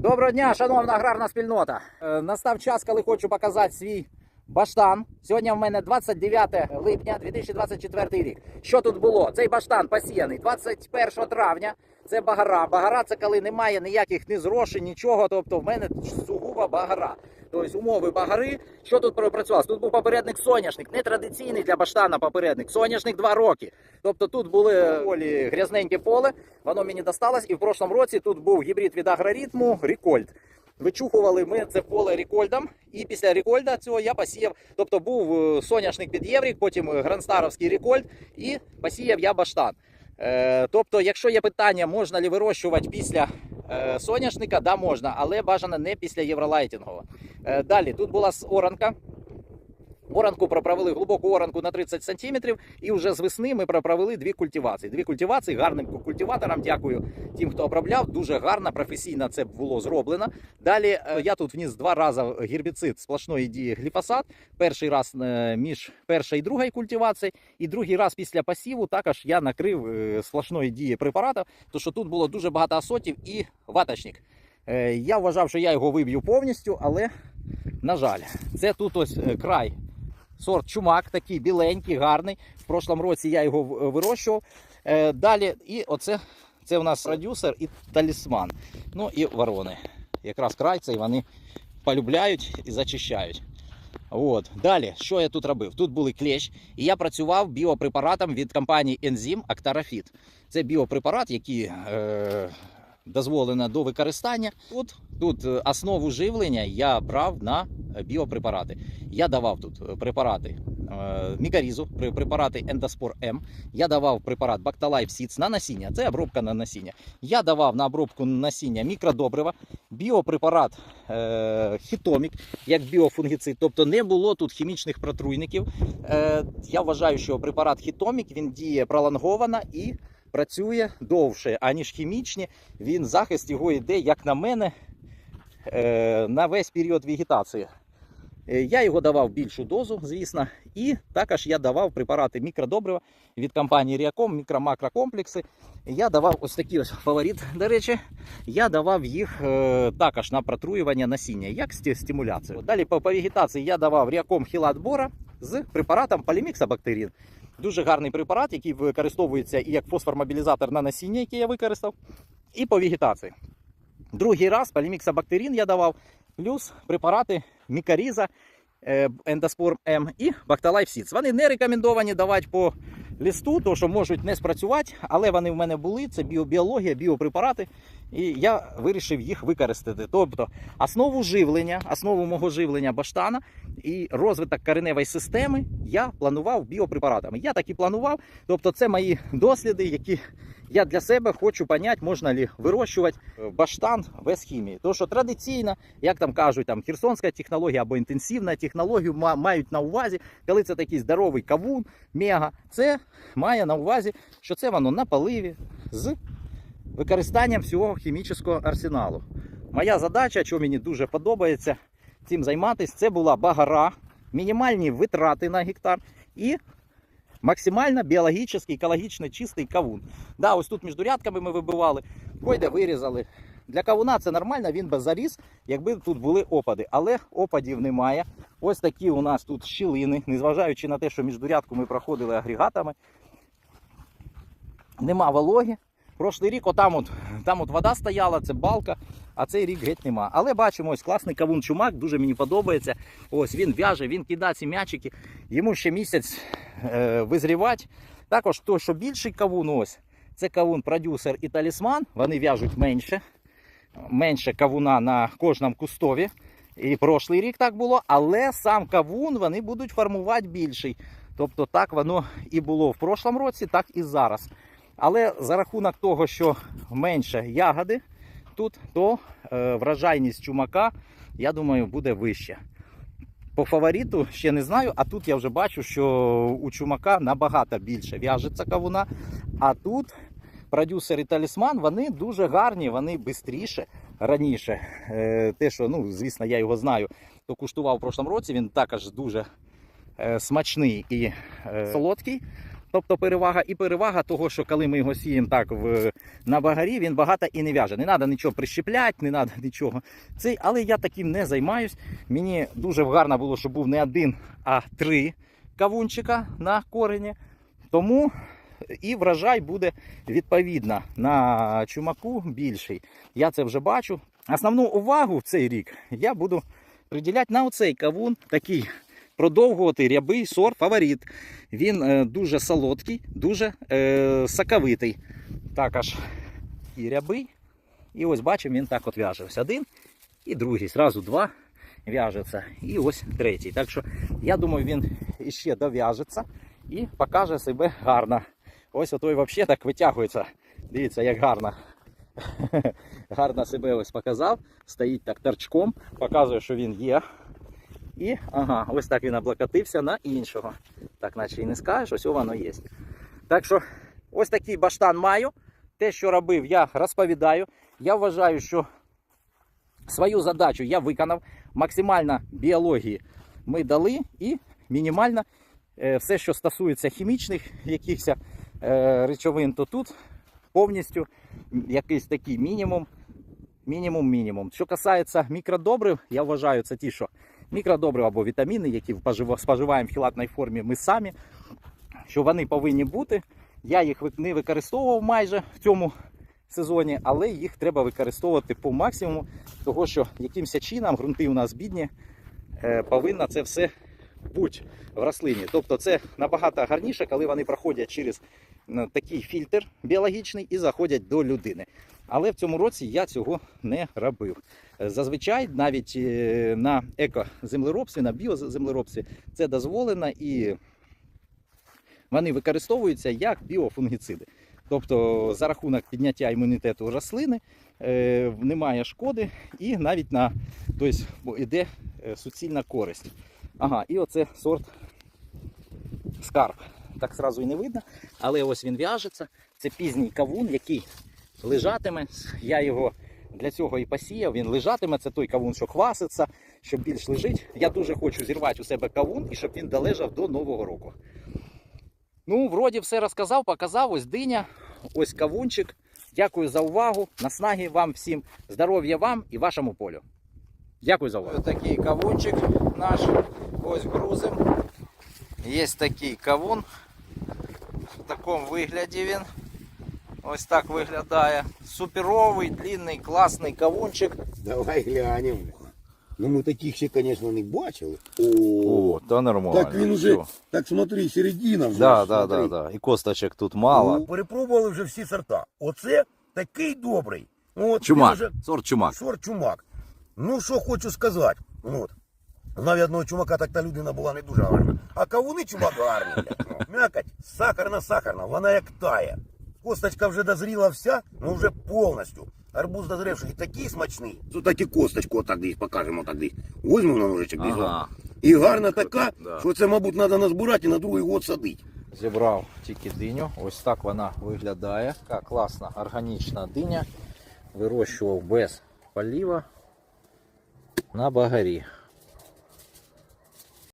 Доброго дня, шановна аграрна спільнота. Е, Настав час, коли хочу показати свій баштан. Сьогодні в мене 29 липня 2024 рік. Що тут було? Цей баштан посіяний 21 травня. Це багара. Багара це коли немає ніяких ні зрошень, нічого. Тобто в мене сугубо багара. Тобто умови багари. Що тут пропрацювалося? Тут був попередник соняшник, нетрадиційний для баштана попередник. Соняшник 2 роки. Тобто тут були полі грязненьке поле, воно мені досталось. І в прошлому році тут був гібрид від агроритму Рікольд. Вичухували ми це поле рекольдом, і після рекольда цього я посіяв. Тобто був е, соняшник під єврік, потім е, грандстаровський рекольд, і посіяв я баштан. Е, тобто, якщо є питання, можна ли вирощувати після е, соняшника, да, можна, але бажано не після євролайтінгового. Е, далі тут була оранка. Оранку проправили глибоку оранку на 30 сантиметрів, і вже з весни ми проправили дві культивації. Дві культивації гарним культиваторам. Дякую тим, хто обробляв. Дуже гарно, професійно це було зроблено. Далі е, я тут вніс два рази гербіцид сплошної дії гліфосат. Перший раз е, між першою і другою культивацією, і другий раз після посіву також я накрив е, сплошної дії препаратів, тому що тут було дуже багато асотів і ваточник. Я вважав, що я його виб'ю повністю, але на жаль, це тут ось край. Сорт чумак, такий біленький, гарний. В прошлому році я його вирощував. Е, далі, і оце це у нас продюсер і талісман. Ну і ворони. Якраз край цей вони полюбляють і зачищають. От. Далі, що я тут робив? Тут були клещ, і я працював біопрепаратом від компанії Enzym Actarafit. Це біопрепарат, який е, дозволено до використання. Тут, тут е, основу живлення я брав на біопрепарати. Я давав тут е, препарати е, мікарізу, препарати Ендоспор М. Я давав препарат Бакталайф Сіц на насіння. Це обробка на насіння. Я давав на обробку насіння мікродобрива, біопрепарат е, хітомік, як біофунгіцид. Тобто не було тут хімічних протруйників. Е, я вважаю, що препарат хітомік він діє пролонговано і працює довше, аніж хімічні. Він захист його йде, як на мене, е, на весь період вегетації. Е, Я його давав більшу дозу, звісно, і також я давав препарати мікродобрива від компанії Ріаком, мікро-макрокомплекси. Я давав ось такий ось фаворит, до речі. Я давав їх е, також на протруювання насіння, як стимуляцію. Далі по, по вегетації я давав Ріаком Хілат Бора з препаратом Поліміксабактерин. Дуже гарний препарат, який використовується і як фосформобілізатор на насіння, який я використав, і по вегетації. Другий раз поліміксабактерин я давав, плюс препарати Мікаріза, е, Ендоспор М і Бакталайф Сіц. Вони не рекомендовані давати по листу, то що можуть не спрацювати, але вони в мене були. Це біобіологія, біопрепарати. І я вирішив їх використати. Тобто основу живлення, основу мого живлення баштана і розвиток кореневої системи я планував біопрепаратами. Я так і планував. Тобто, це мої досліди, які я для себе хочу поняти, можна ли вирощувати е, баштан без хімії. Тому що традиційно, як там кажуть, там херсонська технологія або інтенсивна технологію ма- мають на увазі, коли це такий здоровий кавун, мега, це має на увазі, що це воно на поливі з використанням всього хімічного арсеналу. Моя задача, що мені дуже подобається цим займатися, це була багара, мінімальні витрати на гектар і максимально біологічний, екологічно чистий кавун. Да, ось тут між рядками ми вибивали, койде вирізали. Для кавуна це нормально, він би заріс, якби тут були опади. Але опадів немає. Ось такі у нас тут щілини, незважаючи на те, що між рядку ми проходили агрегатами. Нема вологи. Прошлий рік отам от, там от вода стояла, це балка, а цей рік геть нема. Але бачимо, ось класний кавун чумак, дуже мені подобається. Ось він в'яже, він кидає ці м'ячики. Йому ще місяць визрівати. Також той, що більший кавун, ось це кавун продюсер і талісман. Вони в'яжуть менше. Менше кавуна на кожному кустові. І прошлий рік так було, але сам кавун вони будуть формувати більший. Тобто так воно і було в прошлому році, так і зараз. Але за рахунок того, що менше ягоди тут, то е, вражайність чумака, я думаю, буде вища. По фавориту ще не знаю, а тут я вже бачу, що у чумака набагато більше в'яжеться кавуна. А тут продюсер і талісман, вони дуже гарні, вони швидше раніше. Е, те, що, ну, звісно, я його знаю, то куштував в прошлому році, він також дуже е, смачний і е, солодкий. Тобто перевага, і перевага того, що коли ми його сіємо так в, на багарі, він багато і не в'яже. Не треба нічого прищепляти, не треба нічого. Цей, але я таким не займаюсь. Мені дуже гарно було, щоб був не один, а три кавунчика на корені. Тому і врожай буде відповідно на чумаку більший. Я це вже бачу. Основну увагу в цей рік я буду приділяти на оцей кавун, такий продовгуватий рябий сорт фаворит. Він е, дуже солодкий, дуже е, соковитий. Також і рябий. І ось бачимо, він так от в'яже. Ось один і другий. Зразу два в'яжеться. І ось третій. Так що я думаю, він іще дов'яжеться і покаже себе гарно. Ось отой взагалі так витягується. Дивіться, як гарно. гарно себе ось показав. Стоїть так торчком, показує, що він є. І ага, ось так він облокотився на іншого. Так, наче і не скажеш, ось воно є. Так що ось такий баштан маю. Те, що робив, я розповідаю. Я вважаю, що свою задачу я виконав. Максимально біології ми дали і мінімально е, все, що стосується хімічних якихось е, речовин, то тут повністю якийсь такий мінімум. Мінімум-мінімум. Що касається мікродобрив, я вважаю, це ті, що мікродобрив або вітаміни, які споживаємо в хілатній формі ми самі, що вони повинні бути. Я їх не використовував майже в цьому сезоні, але їх треба використовувати по максимуму, того що якимось чином ґрунти у нас бідні, е, повинно це все бути в рослині. Тобто це набагато гарніше, коли вони проходять через такий фільтр біологічний і заходять до людини. Але в цьому році я цього не робив. Е, Зазвичай навіть е, на екоземлеробстві, на біоземлеробстві це дозволено і вони використовуються як біофунгіциди. Тобто за рахунок підняття імунітету рослини е, немає шкоди і навіть на тобто, йде е, суцільна користь. Ага, і оце сорт скарб. Так зразу і не видно, але ось він в'яжеться. Це пізній кавун, який лежатиме. Я його для цього і посіяв. Він лежатиме. Це той кавун, що хваситься, що більш лежить. Я дуже хочу зірвати у себе кавун і щоб він долежав до Нового року. Ну, вроді все розказав, показав. Ось диня, ось кавунчик. Дякую за увагу. Наснаги вам всім, здоров'я вам і вашому полю. Дякую за увагу. Ось такий кавунчик наш. Ось грузим. Є такий кавун. В такому вигляді він. Ось так виглядає. Суперовий, длинний, класний кавунчик. Давай глянемо. Ну ми таких ще, звісно, не бачили. О, та нормально. так він уже, так смотри, середина вже. Да, да, смотри. да, да. І косточок тут мало. Ну, перепробували вже всі сорта. Оце такий добрий. Ну, От, Чумак. він уже- Сорт чумак. Сорт чумак. Ну, що хочу сказати. От. Навіть одного чумака так та людина була не дуже гарна. А кавуни чумак гарні. М'якоть сахарна-сахарна, вона як тає. Косточка вже дозріла вся, ну вже повністю. Арбуз дозрівший такий смачний. Тут такі косточку отак десь покажемо так десь. Возьмемо на ножичок десь. Ага. І гарна така, Да. що це, мабуть, треба назбирати і на другий год садити. Зібрав тільки диню. Ось так вона виглядає. Така класна органічна диня. Вирощував без поліва на багарі.